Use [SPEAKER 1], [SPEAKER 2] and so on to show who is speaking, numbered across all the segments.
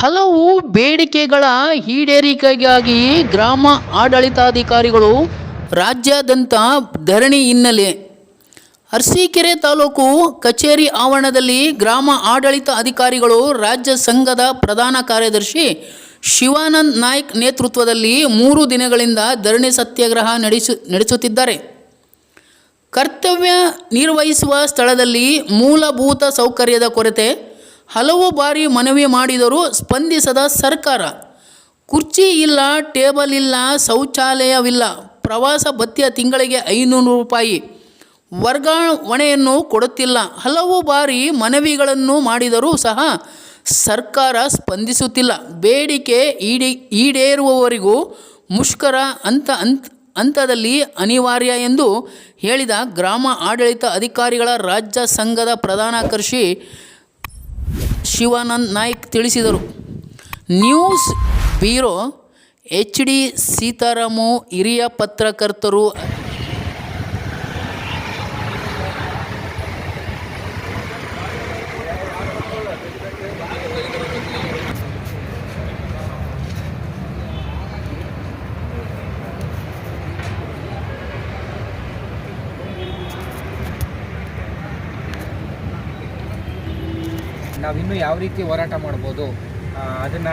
[SPEAKER 1] ಹಲವು ಬೇಡಿಕೆಗಳ ಈಡೇರಿಕೆಗಾಗಿ ಗ್ರಾಮ ಆಡಳಿತಾಧಿಕಾರಿಗಳು ರಾಜ್ಯಾದ್ಯಂತ ಧರಣಿ ಹಿನ್ನೆಲೆ. ಅರಸೀಕೆರೆ ತಾಲೂಕು ಕಚೇರಿ ಆವರಣದಲ್ಲಿ ಗ್ರಾಮ ಆಡಳಿತ ಅಧಿಕಾರಿಗಳು ರಾಜ್ಯ ಸಂಘದ ಪ್ರಧಾನ ಕಾರ್ಯದರ್ಶಿ ಶಿವಾನಂದ್ ನಾಯ್ಕ್ ನೇತೃತ್ವದಲ್ಲಿ ಮೂರು ದಿನಗಳಿಂದ ಧರಣಿ ಸತ್ಯಾಗ್ರಹ ನಡೆಸು, ನಡೆಸುತ್ತಿದ್ದಾರೆ. ಕರ್ತವ್ಯ ನಿರ್ವಹಿಸುವ ಸ್ಥಳದಲ್ಲಿ ಮೂಲಭೂತ ಸೌಕರ್ಯದ ಕೊರತೆ ಹಲವು ಬಾರಿ ಮನವಿ ಮಾಡಿದರೂ ಸ್ಪಂದಿಸದ ಸರ್ಕಾರ, ಕುರ್ಚಿ ಇಲ್ಲ, ಟೇಬಲ್ ಇಲ್ಲ, ಶೌಚಾಲಯವಿಲ್ಲ, ಪ್ರವಾಸ ಭತ್ಯ ತಿಂಗಳಿಗೆ ಐನೂರು ರೂಪಾಯಿ ವರ್ಗಾವಣೆಯನ್ನು ಕೊಡುತ್ತಿಲ್ಲ. ಹಲವು ಬಾರಿ ಮನವಿಗಳನ್ನು ಮಾಡಿದರೂ ಸಹ ಸರ್ಕಾರ ಸ್ಪಂದಿಸುತ್ತಿಲ್ಲ. ಬೇಡಿಕೆ ಈಡಿ, ಈಡೇರುವವರೆಗೂ ಮುಷ್ಕರ ಅಂತ ಅಂತ, ಹಂತದಲ್ಲಿ ಅನಿವಾರ್ಯ ಎಂದು ಹೇಳಿದ ಗ್ರಾಮ ಆಡಳಿತ ಅಧಿಕಾರಿಗಳ ರಾಜ್ಯ ಸಂಘದ ಪ್ರಧಾನ ಕರ್ಷಿ ಶಿವಾನಂದ್ ನಾಯ್ಕ್ ತಿಳಿಸಿದರು. News bureau H D Seetharamu ಹಿರಿಯ ಪತ್ರಕರ್ತರು
[SPEAKER 2] ನಾವಿನ್ನೂ ಯಾವ ರೀತಿ ಹೋರಾಟ ಮಾಡ್ಬೋದು ಅದನ್ನು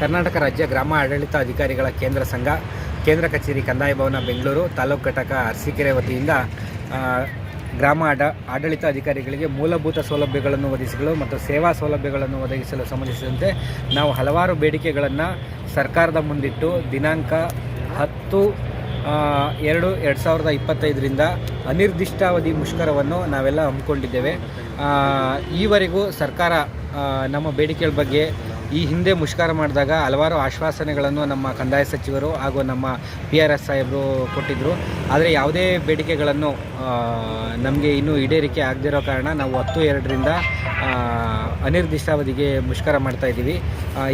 [SPEAKER 2] ಕರ್ನಾಟಕ ರಾಜ್ಯ ಗ್ರಾಮ ಆಡಳಿತ ಅಧಿಕಾರಿಗಳ ಕೇಂದ್ರ ಸಂಘ, ಕೇಂದ್ರ ಕಚೇರಿ ಕಂದಾಯ ಭವನ ಬೆಂಗಳೂರು, ತಾಲೂಕು ಘಟಕ ಅರಸೀಕೆರೆ ವತಿಯಿಂದ ಗ್ರಾಮ ಆಡ, ಆಡಳಿತ ಅಧಿಕಾರಿಗಳಿಗೆ ಮೂಲಭೂತ ಸೌಲಭ್ಯಗಳನ್ನು ಒದಗಿಸಲು ಮತ್ತು ಸೇವಾ ಸೌಲಭ್ಯಗಳನ್ನು ಒದಗಿಸಲು ಸಂಬಂಧಿಸಿದಂತೆ ನಾವು ಹಲವಾರು ಬೇಡಿಕೆಗಳನ್ನು ಸರ್ಕಾರದ ಮುಂದಿಟ್ಟು ದಿನಾಂಕ ಹತ್ತು ಎರಡು ಎರಡು ಸಾವಿರದ ಇಪ್ಪತ್ತೈದರಿಂದ ಅನಿರ್ದಿಷ್ಟಾವಧಿ ಮುಷ್ಕರವನ್ನು ನಾವೆಲ್ಲ ಹಮ್ಮಿಕೊಂಡಿದ್ದೇವೆ. ಈವರೆಗೂ ಸರ್ಕಾರ ನಮ್ಮ ಬೇಡಿಕೆಗಳ ಬಗ್ಗೆ ಈ ಹಿಂದೆ ಮುಷ್ಕರ ಮಾಡಿದಾಗ ಹಲವಾರು ಆಶ್ವಾಸನೆಗಳನ್ನು ನಮ್ಮ ಕಂದಾಯ ಸಚಿವರು ಹಾಗೂ ನಮ್ಮ ಪಿ ಆರ್ ಎಸ್ ಸಾಹೇಬರು ಕೊಟ್ಟಿದ್ದರು ಆದರೆ ಯಾವುದೇ ಬೇಡಿಕೆಗಳನ್ನು ನಮಗೆ ಇನ್ನೂ ಈಡೇರಿಕೆ ಆಗದಿರೋ ಕಾರಣ ನಾವು ಹತ್ತು ಎರಡರಿಂದ ಅನಿರ್ದಿಷ್ಟಾವಧಿಗೆ ಮುಷ್ಕರ ಮಾಡ್ತಾಯಿದ್ದೀವಿ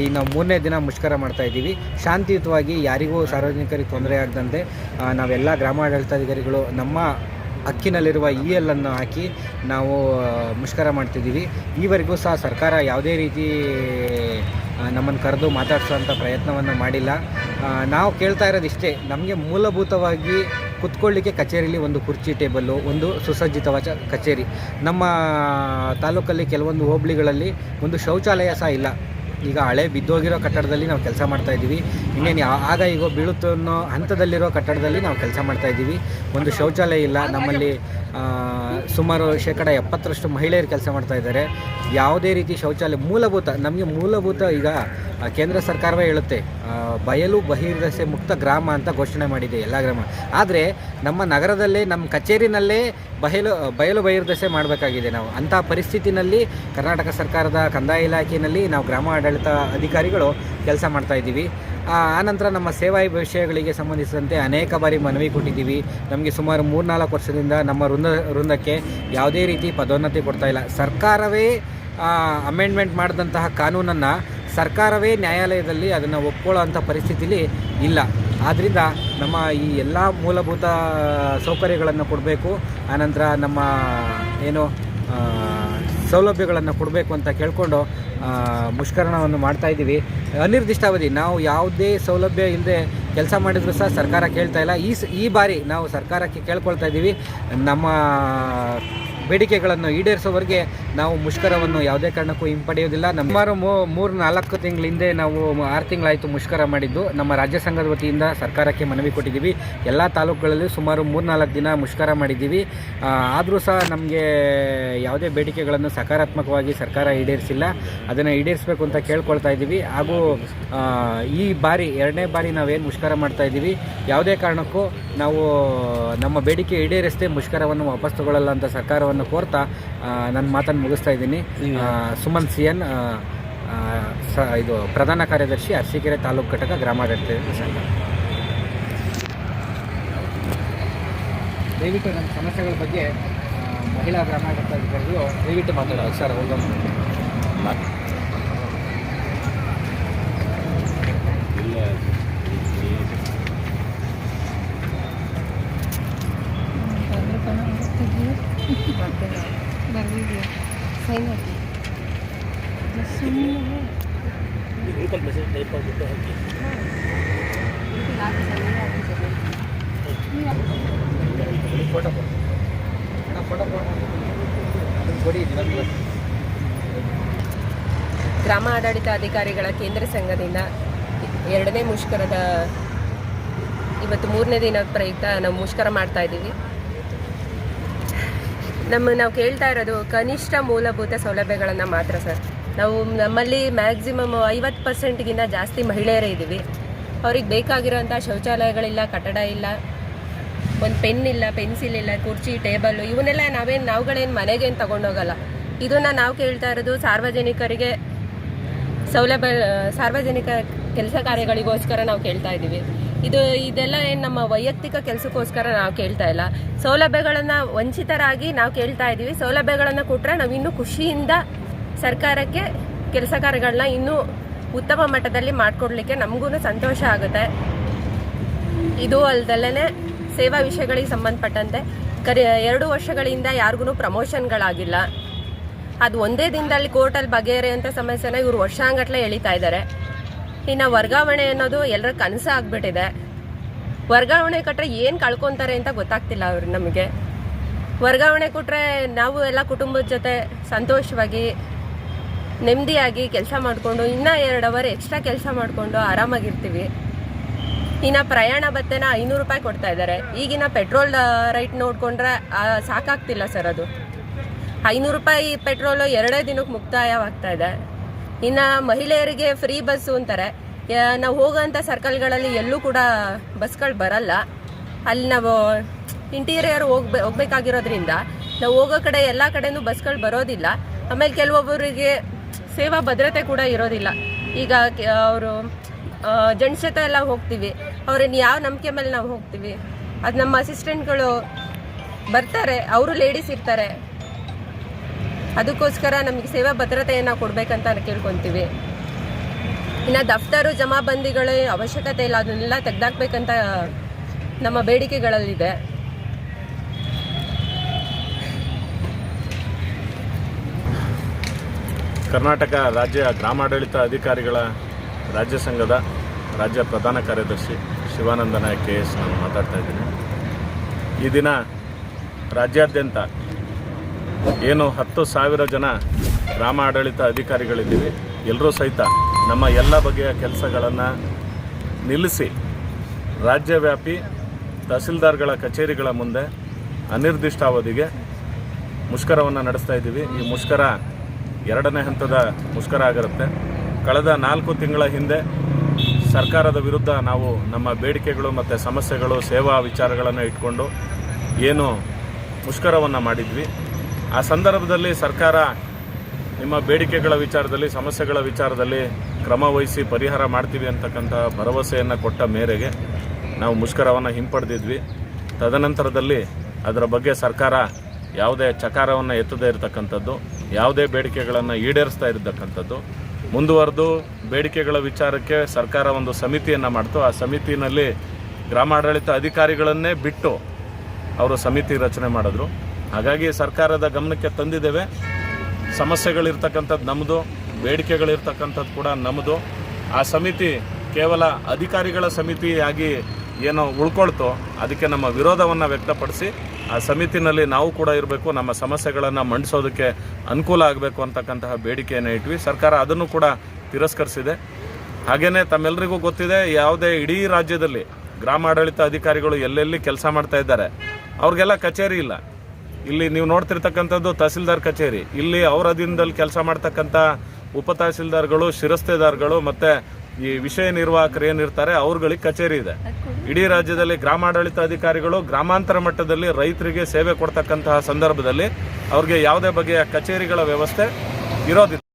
[SPEAKER 2] ಈ ನಾವು ಮೂರನೇ ದಿನ ಮುಷ್ಕರ ಮಾಡ್ತಾಯಿದ್ದೀವಿ ಶಾಂತಿಯುತವಾಗಿ ಯಾರಿಗೂ ಸಾರ್ವಜನಿಕರಿಗೆ ತೊಂದರೆ ಆಗದಂತೆ ನಾವೆಲ್ಲ ಗ್ರಾಮಾಡಳಿತಾಧಿಕಾರಿಗಳು ನಮ್ಮ ಹಕ್ಕಿನಲ್ಲಿರುವ ಇ ಎಲ್ಲನ್ನು ಹಾಕಿ ನಾವು ಮುಷ್ಕರ ಮಾಡ್ತಿದ್ದೀವಿ. ಈವರೆಗೂ ಸಹ ಸರ್ಕಾರ ಯಾವುದೇ ರೀತಿ ನಮ್ಮನ್ನು ಕರೆದು ಮಾತಾಡಿಸುವಂಥ ಪ್ರಯತ್ನವನ್ನು ಮಾಡಿಲ್ಲ. ನಾವು ಕೇಳ್ತಾ ಇರೋದು ಇಷ್ಟೇ ನಮಗೆ ಮೂಲಭೂತವಾಗಿ ಕುತ್ಕೊಳ್ಳಿಕ್ಕೆ ಕಚೇರಿಯಲ್ಲಿ ಒಂದು ಕುರ್ಚಿ ಟೇಬಲ್ಲು, ಒಂದು ಸುಸಜ್ಜಿತವಾದ ಕಚೇರಿ. ನಮ್ಮ ತಾಲೂಕಲ್ಲಿ ಕೆಲವೊಂದು ಹೋಬಳಿಗಳಲ್ಲಿ ಒಂದು ಶೌಚಾಲಯ ಸಹ ಇಲ್ಲ. ಈಗ ಹಳೆ ಬಿದ್ದೋಗಿರೋ ಕಟ್ಟಡದಲ್ಲಿ ನಾವು ಕೆಲಸ ಮಾಡ್ತಾ ಇದ್ದೀವಿ. ಇನ್ನೇನು ಆಗ ಈಗ ಬೀಳುತ್ತೋ ಅನ್ನೋ ಹಂತದಲ್ಲಿರೋ ಕಟ್ಟಡದಲ್ಲಿ ನಾವು ಕೆಲಸ ಮಾಡ್ತಾ ಇದ್ದೀವಿ. ಒಂದು ಶೌಚಾಲಯ ಇಲ್ಲ. ನಮ್ಮಲ್ಲಿ ಸುಮಾರು ಶೇಕಡ ಎಪ್ಪತ್ತರಷ್ಟು ಮಹಿಳೆಯರು ಕೆಲಸ ಮಾಡ್ತಾ ಇದ್ದಾರೆ. ಯಾವುದೇ ರೀತಿ ಶೌಚಾಲಯ, ಮೂಲಭೂತ, ನಮಗೆ ಮೂಲಭೂತ ಈಗ ಕೇಂದ್ರ ಸರ್ಕಾರವೇ ಹೇಳುತ್ತೆ. ಬಯಲು ಬಹಿರ್ದಸೆ ಮುಕ್ತ ಗ್ರಾಮ ಅಂತ ಘೋಷಣೆ ಮಾಡಿದೆ ಎಲ್ಲ ಗ್ರಾಮ. ಆದರೆ ನಮ್ಮ ನಗರದಲ್ಲೇ, ನಮ್ಮ ಕಚೇರಿನಲ್ಲೇ ಬಯಲು ಬಯಲು ಬಹಿರ್ದಸೆ ಮಾಡಬೇಕಾಗಿದೆ ನಾವು. ಅಂಥ ಪರಿಸ್ಥಿತಿನಲ್ಲಿ ಕರ್ನಾಟಕ ಸರ್ಕಾರದ ಕಂದಾಯ ಇಲಾಖೆಯಲ್ಲಿ ನಾವು ಗ್ರಾಮ ಆಡಳಿತ ಅಧಿಕಾರಿಗಳು ಕೆಲಸ ಮಾಡ್ತಾ ಇದ್ದೀವಿ. ಆನಂತರ ನಮ್ಮ ಸೇವಾ ವಿಷಯಗಳಿಗೆ ಸಂಬಂಧಿಸಿದಂತೆ ಅನೇಕ ಬಾರಿ ಮನವಿ ಕೊಟ್ಟಿದ್ದೀವಿ. ನಮಗೆ ಸುಮಾರು ಮೂರ್ನಾಲ್ಕು ವರ್ಷದಿಂದ ನಮ್ಮ ವೃಂದ, ವೃಂದಕ್ಕೆ ಯಾವುದೇ ರೀತಿ ಪದೋನ್ನತಿ ಕೊಡ್ತಾ ಇಲ್ಲ. ಸರ್ಕಾರವೇ ಅಮೆಂಡ್ಮೆಂಟ್ ಮಾಡಿದಂತಹ ಕಾನೂನನ್ನು ಸರ್ಕಾರವೇ ನ್ಯಾಯಾಲಯದಲ್ಲಿ ಅದನ್ನು ಒಪ್ಕೊಳ್ಳೋ ಅಂಥ ಪರಿಸ್ಥಿತಿಲಿ ಇಲ್ಲ. ಆದ್ದರಿಂದ ನಮ್ಮ ಈ ಎಲ್ಲ ಮೂಲಭೂತ ಸೌಕರ್ಯಗಳನ್ನು ಕೊಡಬೇಕು. ಆನಂತರ ನಮ್ಮ, ಏನು ಸೌಲಭ್ಯಗಳನ್ನು ಕೊಡಬೇಕು ಅಂತ ಕೇಳಿಕೊಂಡು ಮುಷ್ಕರಣವನ್ನು ಮಾಡ್ತಾ ಇದ್ದೀವಿ. ಅನಿರ್ದಿಷ್ಟಾವಧಿ, ನಾವು ಯಾವುದೇ ಸೌಲಭ್ಯ ಇಲ್ಲದೆ ಕೆಲಸ ಮಾಡಿದರೂ ಸಹ ಸರ್ಕಾರ ಕೇಳ್ತಾ ಇಲ್ಲ. ಈ ಈ ಬಾರಿ ನಾವು ಸರ್ಕಾರಕ್ಕೆ ಕೇಳ್ಕೊಳ್ತಾ ಇದ್ದೀವಿ. ನಮ್ಮ ಬೇಡಿಕೆಗಳನ್ನು ಈಡೇರಿಸೋವರೆಗೆ ನಾವು ಮುಷ್ಕರವನ್ನು ಯಾವುದೇ ಕಾರಣಕ್ಕೂ ಹಿಂಪಡೆಯೋದಿಲ್ಲ ನಮ್ಮ ಸುಮಾರು ಮೂರು ನಾಲ್ಕು ತಿಂಗಳ ಹಿಂದೆ ನಾವು ಆರು ತಿಂಗಳಾಯಿತು ಮುಷ್ಕರ ಮಾಡಿದ್ದು. ನಮ್ಮ ರಾಜ್ಯ ಸಂಘದ ವತಿಯಿಂದ ಸರ್ಕಾರಕ್ಕೆ ಮನವಿ ಕೊಟ್ಟಿದ್ದೀವಿ. ಎಲ್ಲ ತಾಲೂಕುಗಳಲ್ಲಿ ಸುಮಾರು ಮೂರು ನಾಲ್ಕು ದಿನ ಮುಷ್ಕರ ಮಾಡಿದ್ದೀವಿ. ಆದರೂ ಸಹ ನಮಗೆ ಯಾವುದೇ ಬೇಡಿಕೆಗಳನ್ನು ಸಕಾರಾತ್ಮಕವಾಗಿ ಸರ್ಕಾರ ಈಡೇರಿಸಿಲ್ಲ. ಅದನ್ನು ಈಡೇರಿಸಬೇಕು ಅಂತ ಕೇಳ್ಕೊಳ್ತಾ ಇದ್ದೀವಿ. ಹಾಗೂ ಈ ಬಾರಿ, ಎರಡನೇ ಬಾರಿ ನಾವೇನು ಮುಷ್ಕರ ಮಾಡ್ತಾ ಇದ್ದೀವಿ. ಯಾವುದೇ ಕಾರಣಕ್ಕೂ ನಾವು ನಮ್ಮ ಬೇಡಿಕೆ ಈಡೇರಿಸದೆ ಮುಷ್ಕರವನ್ನು ವಾಪಸ್ ತಗೊಳ್ಳಲ್ಲ ಅಂತ ಸರ್ಕಾರವನ್ನು ಕೋರ್ತಾ ನನ್ನ ಮಾತನ್ನು ಮುಗಿಸ್ತಾ ಇದ್ದೀನಿ. ಸುಮನ್ ಸಿ ಎನ್ ಸ ಇದು ಪ್ರಧಾನ ಕಾರ್ಯದರ್ಶಿ ಅರಸೀಕೆರೆ ತಾಲೂಕು ಘಟಕ ಗ್ರಾಮಾಡಳಿತ ಸಂಘ. ದಯವಿಟ್ಟು ನನ್ನ ಸಮಸ್ಯೆಗಳ ಬಗ್ಗೆ ಮಹಿಳಾ ಗ್ರಾಮಾಡಳಿತಾಧಿಕಾರಿಗಳು ದಯವಿಟ್ಟು ಮಾತಾಡೋದು. ಸರ್ ಹೋಗೋಣ
[SPEAKER 3] ಬರ್ದಿದ್ಯಾ ಸೈನ್ ಹಾಕಿ.
[SPEAKER 2] ಫೋಟೋ ಫೋಟೋ ಕೊಡಿ
[SPEAKER 3] ಗ್ರಾಮ ಆಡಳಿತ ಅಧಿಕಾರಿಗಳ ಕೇಂದ್ರ ಸಂಘದಿಂದ ಎರಡನೇ ಮುಷ್ಕರದ ಇವತ್ತು ಮೂರನೇ ದಿನದ ಪ್ರಯುಕ್ತ ನಾವು ಮುಷ್ಕರ ಮಾಡ್ತಾ ಇದ್ದೀವಿ. ನಮ್ಮ ನಾವು ಕೇಳ್ತಾ ಇರೋದು ಕನಿಷ್ಠ ಮೂಲಭೂತ ಸೌಲಭ್ಯಗಳನ್ನು ಮಾತ್ರ ಸರ್. ನಾವು ನಮ್ಮಲ್ಲಿ ಮ್ಯಾಕ್ಸಿಮಮ್ ಐವತ್ತು ಪರ್ಸೆಂಟ್ಗಿಂತ ಜಾಸ್ತಿ ಮಹಿಳೆಯರೇ ಇದ್ದೀವಿ. ಅವ್ರಿಗೆ ಬೇಕಾಗಿರೋಂಥ ಶೌಚಾಲಯಗಳಿಲ್ಲ, ಕಟ್ಟಡ ಇಲ್ಲ, ಒಂದು ಪೆನ್ ಇಲ್ಲ, ಪೆನ್ಸಿಲ್ ಇಲ್ಲ, ಕುರ್ಚಿ, ಟೇಬಲ್ಲು, ಇವನ್ನೆಲ್ಲ ನಾವೇನು ನಾವುಗಳೇನು ಮನೆಗೇನು ತಗೊಂಡೋಗಲ್ಲ. ಇದನ್ನು ನಾವು ಕೇಳ್ತಾ ಇರೋದು ಸಾರ್ವಜನಿಕರಿಗೆ ಸೌಲಭ್ಯ, ಸಾರ್ವಜನಿಕ ಕೆಲಸ ಕಾರ್ಯಗಳಿಗೋಸ್ಕರ ನಾವು ಕೇಳ್ತಾ ಇದ್ದೀವಿ. ಇದು ಇದೆಲ್ಲ ಏನು ನಮ್ಮ ವೈಯಕ್ತಿಕ ಕೆಲಸಕ್ಕೋಸ್ಕರ ನಾವು ಕೇಳ್ತಾ ಇಲ್ಲ. ಸೌಲಭ್ಯಗಳನ್ನು ವಂಚಿತರಾಗಿ ನಾವು ಕೇಳ್ತಾ ಇದ್ದೀವಿ ಸೌಲಭ್ಯಗಳನ್ನು ಕೊಟ್ಟರೆ ನಾವು ಇನ್ನೂ ಖುಷಿಯಿಂದ ಸರ್ಕಾರಕ್ಕೆ ಕೆಲಸ ಕಾರ್ಯಗಳನ್ನ ಇನ್ನೂ ಉತ್ತಮ ಮಟ್ಟದಲ್ಲಿ ಮಾಡಿಕೊಡ್ಲಿಕ್ಕೆ ನಮಗೂ ಸಂತೋಷ ಆಗುತ್ತೆ. ಇದು ಅಲ್ದಲ್ಲೇ ಸೇವಾ ವಿಷಯಗಳಿಗೆ ಸಂಬಂಧಪಟ್ಟಂತೆ ಕರಿ ಎರಡು ವರ್ಷಗಳಿಂದ ಯಾರಿಗೂ ಪ್ರಮೋಷನ್ಗಳಾಗಿಲ್ಲ. ಅದು ಒಂದೇ ದಿನದಲ್ಲಿ ಕೋರ್ಟಲ್ಲಿ ಬಗೆಹರಿಯುವಂಥ ಸಮಸ್ಯೆನ ಇವರು ವರ್ಷಾಂಗಟ್ಲೆ ಎಳಿತಾ ಇದ್ದಾರೆ ಇನ್ನು ವರ್ಗಾವಣೆ ಅನ್ನೋದು ಎಲ್ಲರ ಕನಸು ಆಗ್ಬಿಟ್ಟಿದೆ. ವರ್ಗಾವಣೆ ಕೊಟ್ಟರೆ ಏನು ಕಳ್ಕೊತಾರೆ ಅಂತ ಗೊತ್ತಾಗ್ತಿಲ್ಲ ಅವ್ರು ನಮಗೆ. ವರ್ಗಾವಣೆ ಕೊಟ್ಟರೆ ನಾವು ಎಲ್ಲ ಕುಟುಂಬದ ಜೊತೆ ಸಂತೋಷವಾಗಿ, ನೆಮ್ಮದಿಯಾಗಿ ಕೆಲಸ ಮಾಡಿಕೊಂಡು ಇನ್ನೂ ಎರಡು ಅವರ್ ಎಕ್ಸ್ಟ್ರಾ ಕೆಲಸ ಮಾಡಿಕೊಂಡು ಆರಾಮಾಗಿರ್ತೀವಿ. ಇನ್ನು ಪ್ರಯಾಣ ಭತ್ತೆನ ಐನೂರು ರೂಪಾಯಿ ಕೊಡ್ತಾ ಇದ್ದಾರೆ. ಈಗಿನ ಪೆಟ್ರೋಲ್ ರೈಟ್ ನೋಡಿಕೊಂಡ್ರೆ ಸಾಕಾಗ್ತಿಲ್ಲ ಸರ್ ಅದು. ಐನೂರು ರೂಪಾಯಿ ಪೆಟ್ರೋಲು ಎರಡೇ ದಿನಕ್ಕೆ ಮುಕ್ತಾಯವಾಗ್ತಾ ಇದೆ. ಇನ್ನು ಮಹಿಳೆಯರಿಗೆ ಫ್ರೀ ಬಸ್ಸು ಅಂತಾರೆ. ನಾವು ಹೋಗೋಂಥ ಸರ್ಕಲ್ಗಳಲ್ಲಿ ಎಲ್ಲೂ ಕೂಡ ಬಸ್ಗಳು ಬರಲ್ಲ. ಅಲ್ಲಿ ನಾವು ಇಂಟೀರಿಯರ್ ಹೋಗ್ಬೇ, ಹೋಗ್ಬೇಕಾಗಿರೋದ್ರಿಂದ ನಾವು ಹೋಗೋ ಕಡೆ ಎಲ್ಲ ಕಡೆನೂ ಬಸ್ಗಳು ಬರೋದಿಲ್ಲ. ಆಮೇಲೆ ಕೆಲವೊಬ್ಬರಿಗೆ ಸೇವಾ ಭದ್ರತೆ ಕೂಡ ಇರೋದಿಲ್ಲ. ಈಗ ಅವರು ಜೆಂಟ್ಸ್ ಜೊತೆ ಎಲ್ಲ ಹೋಗ್ತೀವಿ. ಅವ್ರನ್ನ ಯಾವ ನಂಬಿಕೆ ಮೇಲೆ ನಾವು ಹೋಗ್ತೀವಿ. ಅದು ನಮ್ಮ ಅಸಿಸ್ಟೆಂಟ್ಗಳು ಬರ್ತಾರೆ, ಅವರು ಲೇಡೀಸ್ ಇರ್ತಾರೆ. ಅದಕ್ಕೋಸ್ಕರ ನಮಗೆ ಸೇವಾ ಭದ್ರತೆಯನ್ನು ಕೊಡಬೇಕಂತ ಕೇಳ್ಕೊತೀವಿ. ಇನ್ನು ದಫ್ತರು, ಜಮಾಬಂದಿಗಳ ಅವಶ್ಯಕತೆ ಇಲ್ಲ, ಅದನ್ನೆಲ್ಲ ತೆಗೆದಾಕ್ಬೇಕಂತ ನಮ್ಮ ಬೇಡಿಕೆಗಳಲ್ಲಿದೆ.
[SPEAKER 4] ಕರ್ನಾಟಕ ರಾಜ್ಯ ಗ್ರಾಮಾಡಳಿತ ಅಧಿಕಾರಿಗಳ ರಾಜ್ಯ ಸಂಘದ ರಾಜ್ಯ ಪ್ರಧಾನ ಕಾರ್ಯದರ್ಶಿ ಶಿವಾನಂದ ನಾಯಕ್ ಎಸ್ ನಾನು ಮಾತಾಡ್ತಾ ಇದ್ದೀನಿ. ಈ ದಿನ ರಾಜ್ಯಾದ್ಯಂತ ಏನು ಹತ್ತು ಸಾವಿರ ಜನ ಗ್ರಾಮ ಆಡಳಿತ ಅಧಿಕಾರಿಗಳಿದ್ದೀವಿ. ಎಲ್ಲರೂ ಸಹಿತ ನಮ್ಮ ಎಲ್ಲ ಬಗೆಯ ಕೆಲಸಗಳನ್ನು ನಿಲ್ಲಿಸಿ ರಾಜ್ಯವ್ಯಾಪಿ ತಹಸೀಲ್ದಾರ್ಗಳ ಕಚೇರಿಗಳ ಮುಂದೆ ಅನಿರ್ದಿಷ್ಟಾವಧಿಗೆ ಮುಷ್ಕರವನ್ನು ನಡೆಸ್ತಾ ಇದ್ದೀವಿ. ಈ ಮುಷ್ಕರ ಎರಡನೇ ಹಂತದ ಮುಷ್ಕರ ಆಗಿರುತ್ತೆ. ಕಳೆದ ನಾಲ್ಕು ತಿಂಗಳ ಹಿಂದೆ ಸರ್ಕಾರದ ವಿರುದ್ಧ ನಾವು ನಮ್ಮ ಬೇಡಿಕೆಗಳು ಮತ್ತು ಸಮಸ್ಯೆಗಳು, ಸೇವಾ ವಿಚಾರಗಳನ್ನು ಇಟ್ಕೊಂಡು ಏನು ಮುಷ್ಕರವನ್ನು ಮಾಡಿದ್ವಿ. ಆ ಸಂದರ್ಭದಲ್ಲಿ ಸರ್ಕಾರ ನಿಮ್ಮ ಬೇಡಿಕೆಗಳ ವಿಚಾರದಲ್ಲಿ, ಸಮಸ್ಯೆಗಳ ವಿಚಾರದಲ್ಲಿ ಕ್ರಮ ವಹಿಸಿ ಪರಿಹಾರ ಮಾಡ್ತೀವಿ ಅಂತಕ್ಕಂಥ ಭರವಸೆಯನ್ನು ಕೊಟ್ಟ ಮೇರೆಗೆ ನಾವು ಮುಷ್ಕರವನ್ನು ಹಿಂಪಡೆದಿದ್ವಿ. ತದನಂತರದಲ್ಲಿ ಅದರ ಬಗ್ಗೆ ಸರ್ಕಾರ ಯಾವುದೇ ಚಕಾರವನ್ನು ಎತ್ತದೇ ಇರತಕ್ಕಂಥದ್ದು, ಯಾವುದೇ ಬೇಡಿಕೆಗಳನ್ನು ಈಡೇರಿಸ್ತಾ ಇರತಕ್ಕಂಥದ್ದು. ಮುಂದುವರೆದು ಬೇಡಿಕೆಗಳ ವಿಚಾರಕ್ಕೆ ಸರ್ಕಾರ ಒಂದು ಸಮಿತಿಯನ್ನು ಮಾಡ್ತು. ಆ ಸಮಿತಿನಲ್ಲಿ ಗ್ರಾಮಾಡಳಿತ ಅಧಿಕಾರಿಗಳನ್ನೇ ಬಿಟ್ಟು ಅವರು ಸಮಿತಿ ರಚನೆ ಮಾಡಿದ್ರು. ಹಾಗಾಗಿ ಸರ್ಕಾರದ ಗಮನಕ್ಕೆ ತಂದಿದ್ದೇವೆ. ಸಮಸ್ಯೆಗಳಿರ್ತಕ್ಕಂಥದ್ದು ನಮ್ಮದು ಬೇಡಿಕೆಗಳಿರ್ತಕ್ಕಂಥದ್ದು ಕೂಡ ನಮ್ಮದು ಆ ಸಮಿತಿ ಕೇವಲ ಅಧಿಕಾರಿಗಳ ಸಮಿತಿಯಾಗಿ ಏನೋ ಉಳ್ಕೊಳ್ತೋ, ಅದಕ್ಕೆ ನಮ್ಮ ವಿರೋಧವನ್ನು ವ್ಯಕ್ತಪಡಿಸಿ, ಆ ಸಮಿತಿನಲ್ಲಿ ನಾವು ಕೂಡ ಇರಬೇಕು, ನಮ್ಮ ಸಮಸ್ಯೆಗಳನ್ನು ಮಂಡಿಸೋದಕ್ಕೆ ಅನುಕೂಲ ಆಗಬೇಕು ಅಂತಕ್ಕಂತಹ ಬೇಡಿಕೆಯನ್ನು ಇಟ್ವಿ. ಸರ್ಕಾರ ಅದನ್ನು ಕೂಡ ತಿರಸ್ಕರಿಸಿದೆ. ಹಾಗೆಯೇ ತಮ್ಮೆಲ್ಲರಿಗೂ ಗೊತ್ತಿದೆ, ಯಾವುದೇ ಇಡೀ ರಾಜ್ಯದಲ್ಲಿ ಗ್ರಾಮಾಡಳಿತ ಅಧಿಕಾರಿಗಳು ಎಲ್ಲೆಲ್ಲಿ ಕೆಲಸ ಮಾಡ್ತಾ ಇದ್ದಾರೆ, ಅವ್ರಿಗೆಲ್ಲ ಕಚೇರಿ ಇಲ್ಲ. ಇಲ್ಲಿ ನೀವು ನೋಡ್ತಿರ್ತಕ್ಕಂಥದ್ದು ತಹಸೀಲ್ದಾರ್ ಕಚೇರಿ. ಇಲ್ಲಿ ಅವರ ದಿನದಲ್ಲಿ ಕೆಲಸ ಮಾಡ್ತಕ್ಕಂಥ ಉಪ ತಹಸೀಲ್ದಾರ್ಗಳು, ಶಿರಸ್ತೆದಾರ್ಗಳು ಮತ್ತು ಈ ವಿಷಯ ನಿರ್ವಾಹಕರು ಏನಿರ್ತಾರೆ ಅವ್ರುಗಳಿಗೆ ಕಚೇರಿ ಇದೆ. ಇಡೀ ರಾಜ್ಯದಲ್ಲಿ ಗ್ರಾಮಾಡಳಿತ ಅಧಿಕಾರಿಗಳು ಗ್ರಾಮಾಂತರ ಮಟ್ಟದಲ್ಲಿ ರೈತರಿಗೆ ಸೇವೆ ಕೊಡ್ತಕ್ಕಂತಹ ಸಂದರ್ಭದಲ್ಲಿ ಅವ್ರಿಗೆ ಯಾವುದೇ ಬಗೆಯ ಕಚೇರಿಗಳ ವ್ಯವಸ್ಥೆ ಇರೋದಿಲ್ಲ.